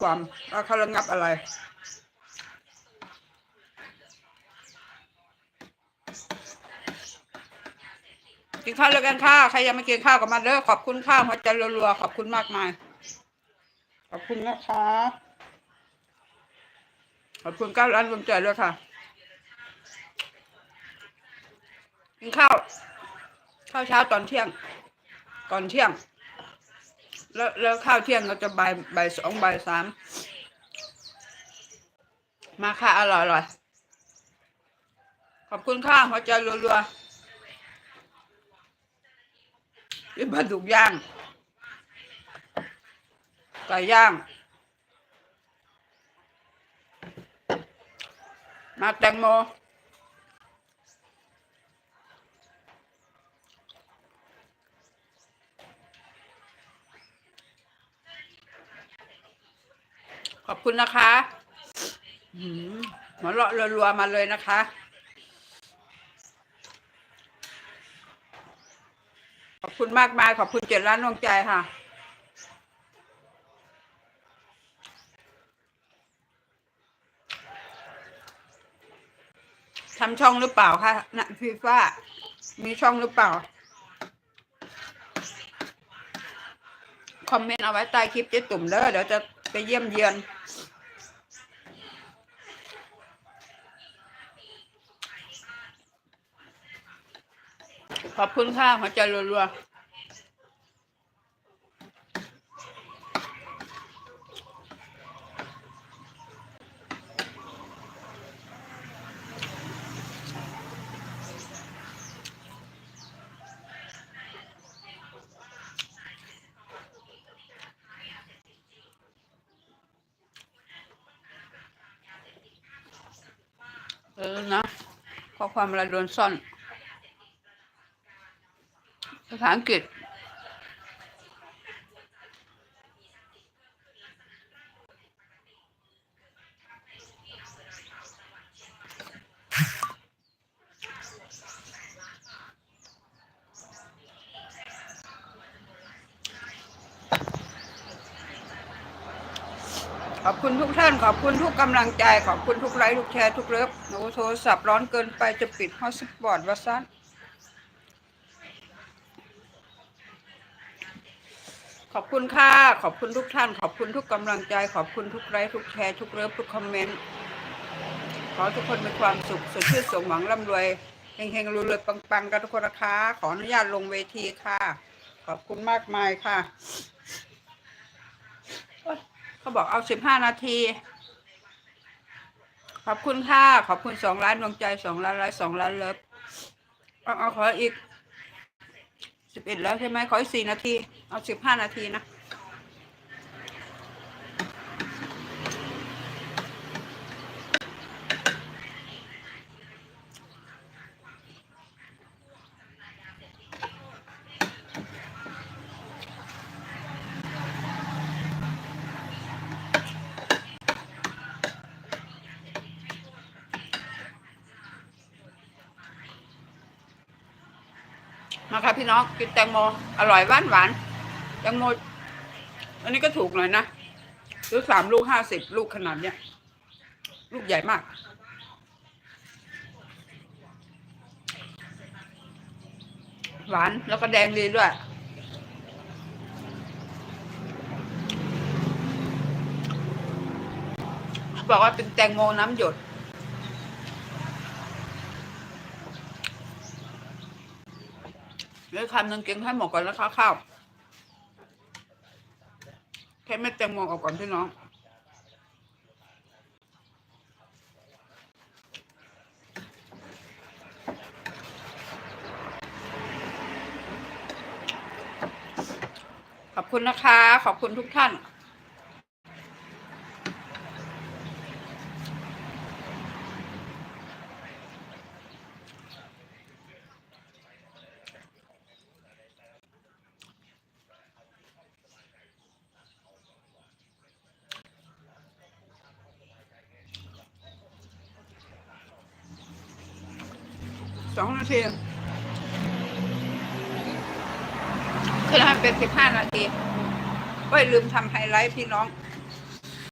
ความว่าเขาระงับอะไร กินข้าวแล้วกันค่ะใครยังไม่กินข้าวก็มาเด้อขอบคุณข้าวหัวใจรัวๆขอบคุณมากมาย ขอบคุณนะคะขอบคุณเก้าล้านรวมใจด้วยค่ะกินข้าวข้าวเช้าตอนเที่ยง ก่อนเที่ยง แล้วแล้วข้าวเที่ยงเราจะบ่ายบ่ายสองบ่ายสามมาค่ะอร่อยอร่อยขอบคุณค่ะหัวใจรัวๆนี่ปลาดุกย่างไก่ย่าง มาแตงโม อบคุณนะคะหืมหัวเราะรัวๆมาเลยนะคะ ขอบคุณมากมายขอบคุณเจ็ดล้านดวงใจค่ะทำช่องหรือเปล่าคะนะพี่ฟ้า มีช่องหรือเปล่า คอมเมนต์เอาไว้ใต้คลิปเจ๊ตุ่มเด้อเดี๋ยวจะ ไปเยี่ยมเยือน ขอบคุณค่ะหัวใจรัวๆ เออนะข้อความอะไรโดนซ่อน ภาษาอังกฤษ ขอบคุณทุกท่านขอบคุณทุกกำลังใจ ขอบคุณทุกไลค์ทุกแชร์ทุกเลิฟหนูโทรศัพท์ร้อนเกินไปจะปิดฮอตสปอตวัซันขอบคุณค่ะ ขอบคุณทุกท่าน ขอบคุณทุกกำลังใจ ขอบคุณทุกไลค์ทุกแชร์ทุกเลิฟทุกคอมเมนต์ขอทุกคนมีความสุขสดชื่นสมหวังร่ำรวยเฮงๆรวยๆปังๆกันทุกคนนะคะ ขออนุญาตลงเวทีค่ะ ขอบคุณมากมายค่ะ บอกเอาสิบห้านาที ขอบคุณค่ะ ขอบคุณสองล้านดวงใจสองล้านไลค์สองล้านเลิฟเอาเอาขออีกสิบเอ็ดแล้วใช่ไหมขออีกสี่นาที เอาสิบห้านาทีนะ มาค่ะพี่น้องกินแตงโมอร่อยหวานหวานแตงโม อันนี้ก็ถูกหน่อยนะซื้อสามลูกห้าสิบลูกขนาดเนี้ยลูกใหญ่มาก หวานแล้วก็แดงดีด้วยบอกว่าเป็นแตงโมน้ำหยด เดี๋ยวคำหนึ่งกินให้หมดก่อนนะคะข้าวแค่เม็ดแตงโมออกก่อนพี่น้องขอบคุณนะคะ ขอบคุณทุกท่าน สองนาทีคือทำเป็นสิบห้านาทีไว้ลืมทำไฮไลท์พี่น้อง